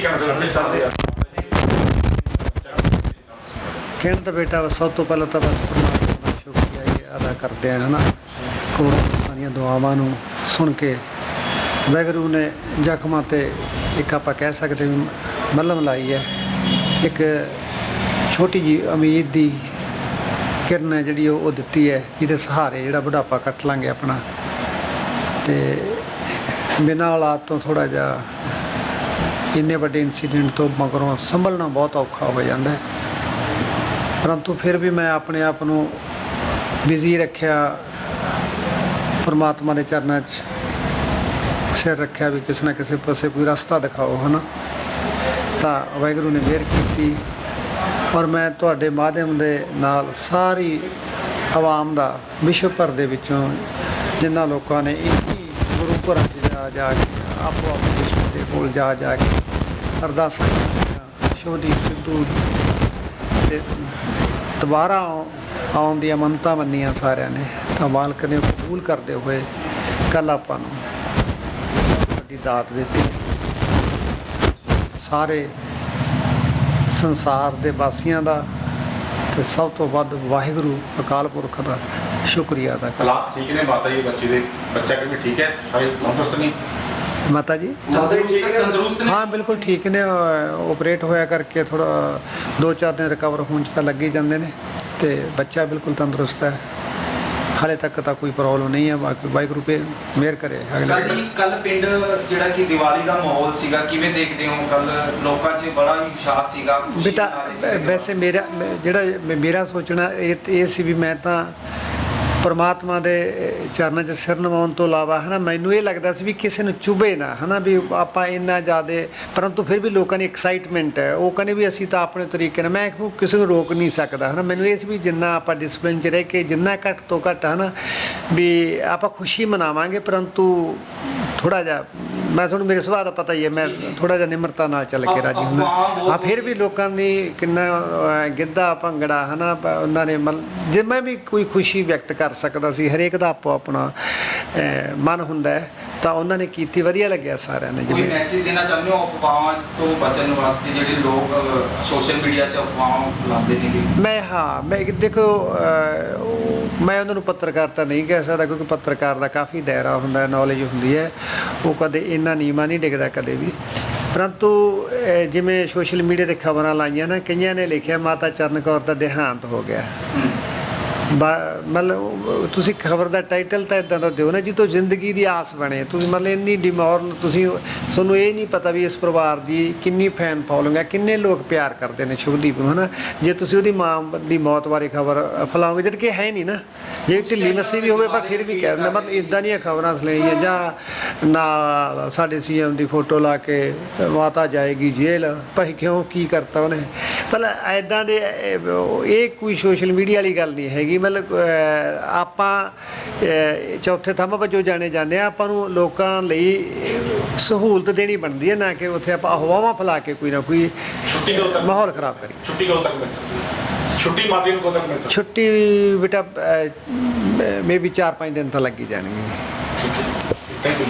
ਕਹਿਣਾ ਚਾਹੁੰਦੇ ਸਰ ਕਹਿਣ ਤਾਂ ਬੇਟਾ, ਸਭ ਤੋਂ ਪਹਿਲਾਂ ਤਾਂ ਬਸ ਪਰਮਾਤਮਾ ਦਾ ਸ਼ੁਕਰੀਆ ਹੀ ਅਦਾ ਕਰਦੇ ਆ, ਹਨਾ? ਕਰੋੜਾਂ ਲੋਕਾਂ ਦੁਆਵਾਂ ਨੂੰ ਸੁਣ ਕੇ ਵਾਹਿਗੁਰੂ ਨੇ ਜ਼ਖਮਾਂ ਤੇ ਇੱਕ ਆਪਾਂ ਕਹਿ ਸਕਦੇ ਵੀ ਮੱਲਮ ਲਾਈ ਹੈ। ਇੱਕ ਛੋਟੀ ਜੀ ਉਮੀਦ ਦੀ ਕਿਰਨ ਹੈ ਜਿਹੜੀ ਉਹ ਉਹ ਦਿੱਤੀ ਹੈ, ਜਿਹਦੇ ਸਹਾਰੇ ਜਿਹੜਾ ਬੁਢਾਪਾ ਕੱਟ ਲਾਂਗੇ ਆਪਣਾ। ਤੇ ਬਿਨਾਂ ਔਲਾਦ ਤੋਂ ਥੋੜਾ ਜਿਹਾ ਇੰਨੇ ਵੱਡੇ ਇਨਸੀਡੈਂਟ ਤੋਂ ਮਗਰੋਂ ਸੰਭਲਣਾ ਬਹੁਤ ਔਖਾ ਹੋ ਜਾਂਦਾ ਹੈ। ਪਰੰਤੂ ਫਿਰ ਵੀ ਮੈਂ ਆਪਣੇ ਆਪ ਨੂੰ ਬਿਜ਼ੀ ਰੱਖਿਆ, ਪਰਮਾਤਮਾ ਦੇ ਚਰਨਾਂ 'ਚ ਸਿਰ ਰੱਖਿਆ ਵੀ ਕਿਸੇ ਨਾ ਕਿਸੇ ਪਾਸੇ ਕੋਈ ਰਸਤਾ ਦਿਖਾਓ, ਹਨਾ? ਤਾਂ ਵਾਹਿਗੁਰੂ ਨੇ ਮਿਹਰ ਕੀਤੀ ਔਰ ਮੈਂ ਤੁਹਾਡੇ ਮਾਧਿਅਮ ਦੇ ਨਾਲ ਸਾਰੀ ਆਵਾਮ ਦਾ ਵਿਸ਼ਵ ਭਰ ਦੇ ਵਿੱਚੋਂ ਜਿਨ੍ਹਾਂ ਲੋਕਾਂ ਨੇ ਇੰਨੀ ਗੁਰੂ ਘਰਾਂ 'ਚ ਜਾ ਜਾ ਕੇ ਆਪੋ ਆਪਣੇ ਵਿਸ਼ਵ ਦੇ ਕੋਲ ਜਾ ਜਾ ਕੇ ਅਰਦਾਸਾਂ ਕੀਤੀਆਂ ਸਿੱਧੂ ਤੇ ਦੁਬਾਰਾ ਆਉਣ ਦੀਆਂ ਮੰਨਤਾਂ ਮੰਨੀਆਂ ਸਾਰਿਆਂ ਨੇ। ਤਾਂ ਮਾਲਕ ਨੇ ਕਬੂਲ ਕਰਦੇ ਹੋਏ ਕੱਲ ਆਪਾਂ ਨੂੰ ਵੱਡੀ ਦਾਤ ਦਿੱਤੀ। ਸਾਰੇ ਸੰਸਾਰ ਦੇ ਵਾਸੀਆਂ ਦਾ ਤੇ ਸਭ ਤੋਂ ਵੱਧ ਵਾਹਿਗੁਰੂ, ਅਕਾਲ ਪੁਰਖ ਦਾ ਸ਼ੁਕਰੀਆ ਅਦਾ ਕਰ ਹਾਲਾਤ ਠੀਕ ਨੇ, ਮਾਤਾ ਜੀ, ਬੱਚੇ ਦੇ ਬੱਚਾ ਕਿਵੇਂ ਠੀਕ ਹੈ, ਸਾਰੇ ਤੰਦਰੁਸਤ ਨੇ। ਮਾਤਾ ਜੀ। ਤੰਦਰੁਸਤ ਤੰਦਰੁਸਤ ਨੇ? ਹਾਂ ਬਿਲਕੁਲ ਠੀਕ ਨੇ ਆਪਰੇਟ ਹੋਇਆ ਕਰਕੇ ਥੋੜਾ 2-4 ਦਿਨ ਰਿਕਵਰ ਹੋਣ ਚ ਤਾਂ ਲੱਗ ਹੀ ਜਾਂਦੇ ਨੇ ਤੇ ਬੱਚਾ ਬਿਲਕੁਲ ਤੰਦਰੁਸਤ ਹੈ। ਹਾਲੇ ਤੱਕ ਤਾਂ ਕੋਈ ਪ੍ਰੋਬਲਮ ਨਹੀਂ ਹੈ ਬਾਕੀ ਵਾਹਿਗੁਰੂ ਪੇ ਮਿਹਰ ਕਰੇ ਕੱਲ ਅਗਲੇ ਹੀ ਕੱਲ ਪਿੰਡ ਜਿਹੜਾ ਕਿ ਦੀਵਾਲੀ ਦਾ ਮਾਹੌਲ ਸੀਗਾ ਕਿਵੇਂ ਦੇਖਦੇ ਹੋ? ਕੱਲ ਲੋਕਾਂ 'ਚ ਬੜਾ ਹੀ ਉਤਸ਼ਾਹ ਸੀਗਾ ਖੁਸ਼ੀ ਬੇਟਾ। ਵੈਸੇ ਮੇਰਾ ਜਿਹੜਾ ਮੇਰਾ ਸੋਚਣਾ ਇਹ ਇਹ ਸੀ ਵੀ ਮੈਂ ਤਾਂ ਪਰਮਾਤਮਾ ਦੇ ਚਰਨਾਂ 'ਚ ਸਿਰ ਨਿਵਾਉਣ ਤੋਂ ਇਲਾਵਾ, ਹਨਾ, ਮੈਨੂੰ ਇਹ ਲੱਗਦਾ ਸੀ ਵੀ ਕਿਸੇ ਨੂੰ ਚੁਭੇ ਨਾ, ਹਨਾ, ਵੀ ਆਪਾਂ ਇੰਨਾ ਜ਼ਿਆਦੇ, ਪਰੰਤੂ ਫਿਰ ਵੀ ਲੋਕਾਂ ਦੀ ਐਕਸਾਈਟਮੈਂਟ ਹੈ। ਉਹ ਕਹਿੰਦੇ ਵੀ ਅਸੀਂ ਤਾਂ ਆਪਣੇ ਤਰੀਕੇ ਨਾਲ, ਮੈਂ ਕਿਸੇ ਨੂੰ ਰੋਕ ਨਹੀਂ ਸਕਦਾ, ਹਨਾ। ਮੈਨੂੰ ਇਹ ਸੀ ਵੀ ਜਿੰਨਾ ਆਪਾਂ ਡਿਸਪਲਿਨ 'ਚ ਰਹਿ ਕੇ, ਜਿੰਨਾ ਘੱਟ ਤੋਂ ਘੱਟ, ਹਨਾ, ਵੀ ਆਪਾਂ ਖੁਸ਼ੀ ਮਨਾਵਾਂਗੇ, ਪਰੰਤੂ ਥੋੜਾ ਜਿਹਾ ਮੈਂ ਤੁਹਾਨੂੰ ਮੇਰੇ ਸੁਭਾਅ ਦਾ ਪਤਾ ਹੀ ਹੈ ਮੈਂ ਥੋੜਾ ਜਿਹਾ ਨਿਮਰਤਾ ਨਾਲ ਚੱਲ ਕੇ ਰਾਜੀ ਹੁੰਦਾ। ਹਾਂ ਫਿਰ ਵੀ ਲੋਕਾਂ ਦੀ ਕਿੰਨਾ ਗਿੱਧਾ ਭੰਗੜਾ ਹਨਾ ਉਹਨਾਂ ਨੇ ਜੇ ਮੈਂ ਵੀ ਕੋਈ ਖੁਸ਼ੀ ਵਿਅਕਤ ਕਰ ਸਕਦਾ ਸੀ ਹਰੇਕ ਦਾ ਆਪੋ ਆਪਣਾ ਮਨ ਹੁੰਦਾ ਹੈ ਤਾਂ ਉਹਨਾਂ ਨੇ ਕੀਤੀ ਵਧੀਆ ਲੱਗਿਆ ਸਾਰਿਆਂ ਨੇ ਕੋਈ ਜਿਵੇਂ। ਮੈਸੇਜ ਦੇਣਾ ਚਾਹੁੰਦੇ ਹੋ ਅਫਵਾਹਾਂ ਤੋਂ ਬਚਣ ਵਾਸਤੇ ਜਿਹੜੇ ਲੋਕ ਸੋਸ਼ਲ ਮੀਡੀਆ 'ਚ ਅਫਵਾਹਾਂ ਫੈਲਾਉਂਦੇ ਨੇ ਮੈਂ ਹਾਂ ਮੈਂ ਇੱਕ ਦੇਖੋ ਅਹ, ਉਹ- ਮੈਂ ਉਹਨਾਂ ਨੂੰ ਪੱਤਰਕਾਰਤਾ ਨਹੀਂ ਕਹਿ ਸਕਦਾ ਕਿਉਂਕਿ ਪੱਤਰਕਾਰ ਦਾ ਕਾਫੀ ਦਾਇਰਾ ਹੁੰਦਾ ਹੈ ਨੌਲੇਜ ਹੁੰਦੀ ਹੈ। ਉਹ ਕਦੇ ਇੰਨਾ ਨੀਮਾ ਨਹੀਂ ਡਿੱਗਦਾ ਕਦੇ ਵੀ। ਪਰੰਤੂ ਅਹ, ਜਿਵੇਂ ਸੋਸ਼ਲ ਮੀਡੀਆ ਤੇ ਖਬਰਾਂ ਲਾਈਆਂ ਨਾ ਕਈਆਂ ਨੇ ਲਿਖਿਆ ਮਾਤਾ ਚਰਨ ਕੌਰ ਦਾ ਦੇਹਾਂਤ ਹੋ ਗਿਆ। ਮਤਲਬ ਤੁਸੀਂ ਖਬਰ ਦਾ ਟਾਈਟਲ ਤਾਂ ਇਦਾਂ ਦਾ ਦਿਓ ਨਾ ਜੀ ਤੋਂ ਜ਼ਿੰਦਗੀ ਦੀ ਆਸ ਬਣੇ। ਤੁਸੀਂ ਮਤਲਬ ਇੰਨੀ ਡਿਮੋਰਲ ਤੁਸੀਂ ਤੁਹਾਨੂੰ ਇਹ ਨਹੀਂ ਪਤਾ ਵੀ ਇਸ ਪਰਿਵਾਰ ਦੀ ਕਿੰਨੀ ਫੈਨ ਫੋਲੋਇੰਗ ਹੈ, ਕਿੰਨੇ ਲੋਕ ਪਿਆਰ ਕਰਦੇ ਨੇ ਸ਼ੁਭਦੀਪ ਨੂੰ, ਹਨਾ? ਜੇ ਤੁਸੀਂ ਉਹਦੀ ਮਾਂ ਦੀ ਮੌਤ ਬਾਰੇ ਖਬਰ ਫੈਲਾਓਗੇ ਜਦ ਕਿ ਹੈ ਨਹੀਂ ਨਾ। ਜੇ ਢਿੱਲੀ ਮੱਸੀ ਵੀ ਹੋਵੇ ਪਰ ਫਿਰ ਵੀ ਕਹਿ ਦਿੰਦਾ ਮਤਲਬ ਇਦਾਂ ਦੀਆਂ ਖਬਰਾਂ ਫੈਲਾਈਆਂ ਜਾਂ ਨਾ ਸਾਡੇ ਸੀਐਮ ਦੀ ਫੋਟੋ ਲਾ ਕੇ ਮਾਤਾ ਜਾਏਗੀ ਜੇਲ੍ਹ ਭਾਈ ਕਿਉਂ ਕੀ ਕਰਤਾ ਉਹਨੇ? ਪਰ ਐਦਾਂ ਦੇ ਇਹ- ਕੋਈ ਸੋਸ਼ਲ ਮੀਡੀਆ ਵਾਲੀ ਗੱਲ ਨਹੀਂ ਹੈਗੀ ਮਤਲਬ ਆਪਾਂ ਚੌਥੇ ਥੰਮ ਵਜੋਂ ਜਾਣੇ ਜਾਂਦੇ ਆ ਆਪਾਂ ਨੂੰ ਲੋਕਾਂ ਲਈ ਸਹੂਲਤ ਦੇਣੀ ਬਣਦੀ ਹੈ ਨਾ ਕਿ ਉੱਥੇ ਆਪਾਂ ਹਵਾਵਾਂ ਫੈਲਾ ਕੇ ਕੋਈ ਨਾ ਕੋਈ ਤੱਕ ਮਾਹੌਲ ਖਰਾਬ ਕਰੀ ਛੁੱਟੀ ਕਦੋਂ ਤੱਕ ਮਿਲ ਸਕਦੀ ਹੈ? ਛੁੱਟੀ ਜੀ ਨੂੰ ਕਦੋਂ ਤੱਕ ਮਿਲ ਸਕਦੀ? ਛੁੱਟੀ ਬੇਟਾ ਮੇਬੀ 4-5 ਦਿਨ ਤਾਂ ਲੱਗ ਹੀ ਜਾਣਗੇ। Thank you